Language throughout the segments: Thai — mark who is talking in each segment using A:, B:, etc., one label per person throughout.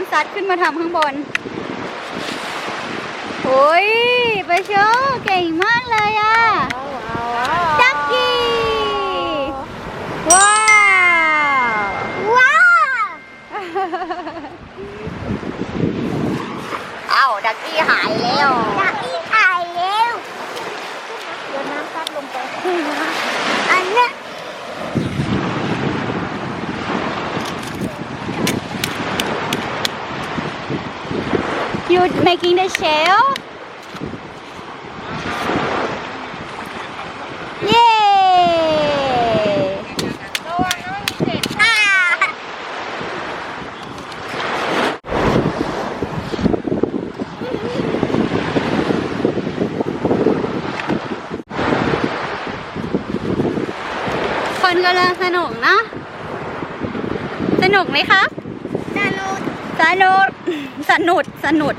A: น้ำซัดขึ้นมาทำข้างบน โอ้ยไปโชว์เก่งมากเลยอะจักกี้ว้าวว้าวเอ้าดักกี้หายแล้วดักกี้หายแล้วเดี๋ยวน้ำซัดลงไปอันเนี้ย You making the shell? Yay! Ah! คนกำลังสนุกนะสนุกไหมครับ สนุก สนุก สนุกสนุก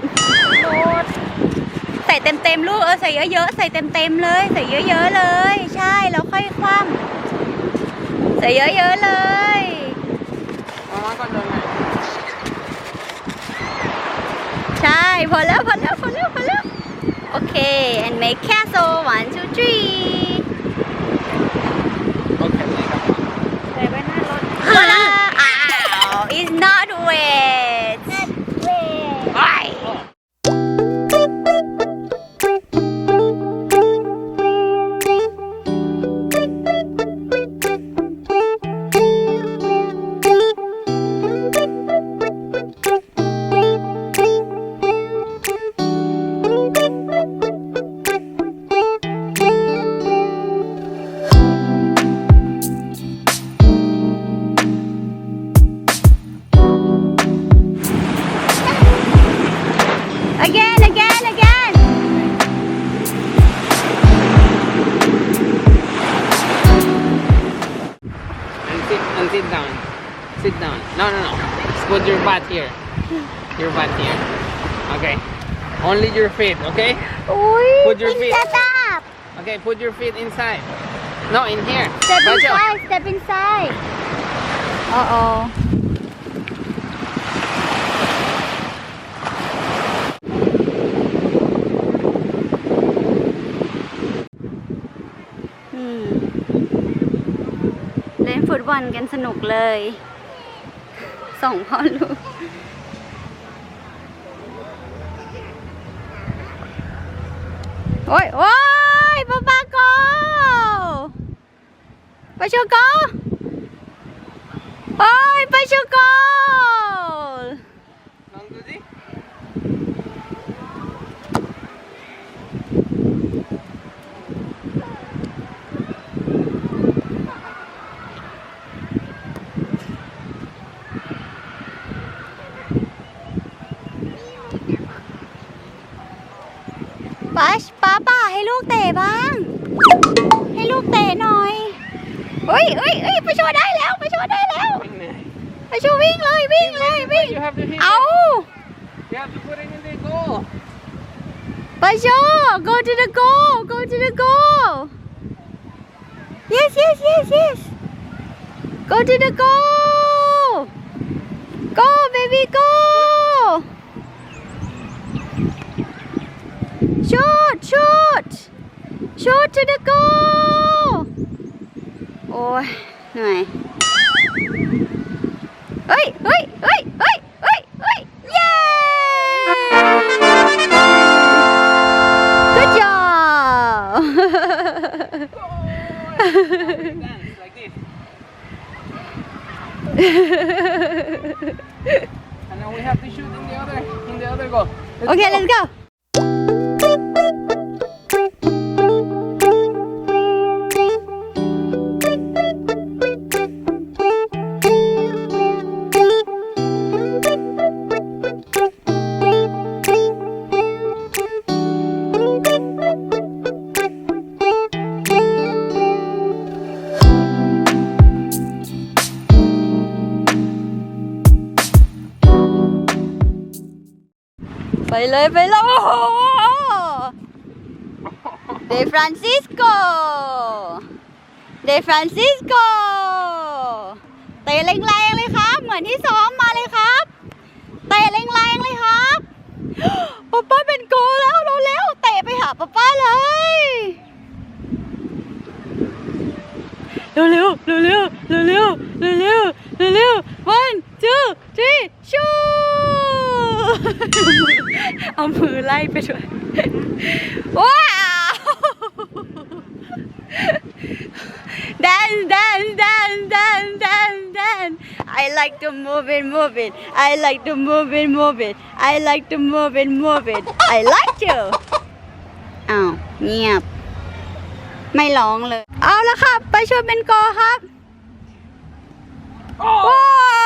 A: ใส่เต็มเต็มๆลูกเออใส่เยอะๆใส่เต็มเต็มๆเลย ใส่เยอะๆเลย ใช่แล้วค่อยคว่ำใส่เยอะๆเลย
B: มามาก่อนเดินไหน
A: ใช่พอแล้วพอแล้วพอแล้วพอแล้วโอเค and make castle one two three
B: sit down. Sit down. No, no, no. Just put your butt here. Your butt here. Okay. Only your feet, okay? Put your feet.
A: Up.
B: Okay, put your feet inside. No, in here.
A: Step inside. Step inside. Uh-oh. เล่นฟุตบอลกันสนุกเลยสองพ่อลูกโอ้ยโอ้ยป้าปาโกไปชูโกโอ้ยไปชูโก
B: ลองดูสิ
A: ป้าป้าป้าให้ลูกเตะ บ้าง ให้ลูกเตะหน่อยเฮ้ยเฮ้ยเฮ้ยไปชูได้แล้วไปชูได้แล้ว
B: วิ่งเลย
A: ไปชูวิ่งเลยวิ่งเลยวิ่ง
B: You have to hit
A: เอา
B: it. You have to put it in the goal.
A: ไปชู go to the goal go to the goal yes yes yes yes go to the goal go baby go shoot shoot shoot to the goal โอ้ยเหนื่อยเฮ้ยเฮ้ยเฮ้ยเฮ้ยเฮ้ยเฮ้ยเย้ Good job
B: Dance like this. And now we have to shoot in the other in the other goal. Let's
A: Okay
B: go.
A: let's go ไปเลยไปเลยโอ้โหเดฟรานซิสโกเดฟรานซิสโกเตะแรงๆเลยครับ เหมือนที่ซ้อมมาเลยครับเตะแรงๆเลยครับป๊าป้าเป็นโกแล้วเร็วๆเตะไปหาป๊าป้าเลยเร็วๆเร็วๆเร็วๆเร็วๆเร็วๆ one two three shoot เอามือไล่ไปด้วยว้าว dance dance dance dance dance dance I like to move it move it I like to move it move it I like to move it move it I like to อ้าวเงียบ ไม่ร้องเลย เอาละครับ ไปช่วยเป็นกอครับ
B: Oh!
A: Whoa!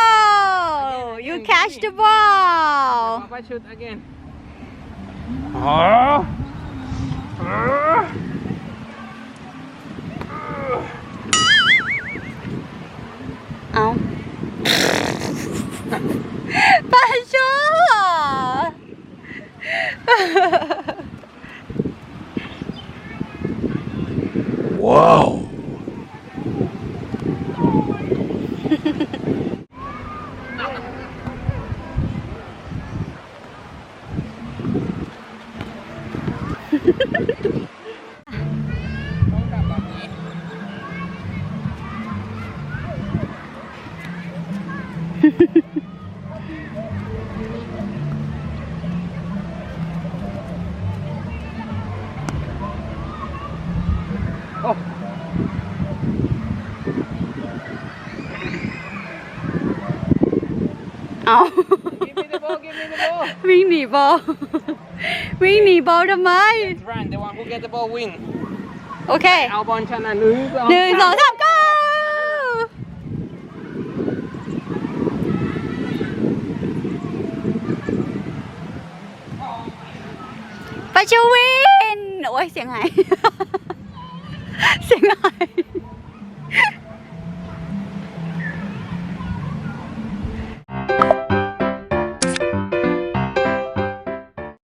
A: You catch the ball.
B: Papa shoot again. Oh! Oh!
A: เเอา
B: Give me the ball, give me the ball.
A: วิ่งหนีบอล วิ่งหนีบอลทำไม
B: Let's run. The one who get the ball win.
A: โอเค
B: เอาบอลชนะหนึ่งสอง
A: หนึ่งสองสาม go ไปชูวิน โอ้ยเสียงหาย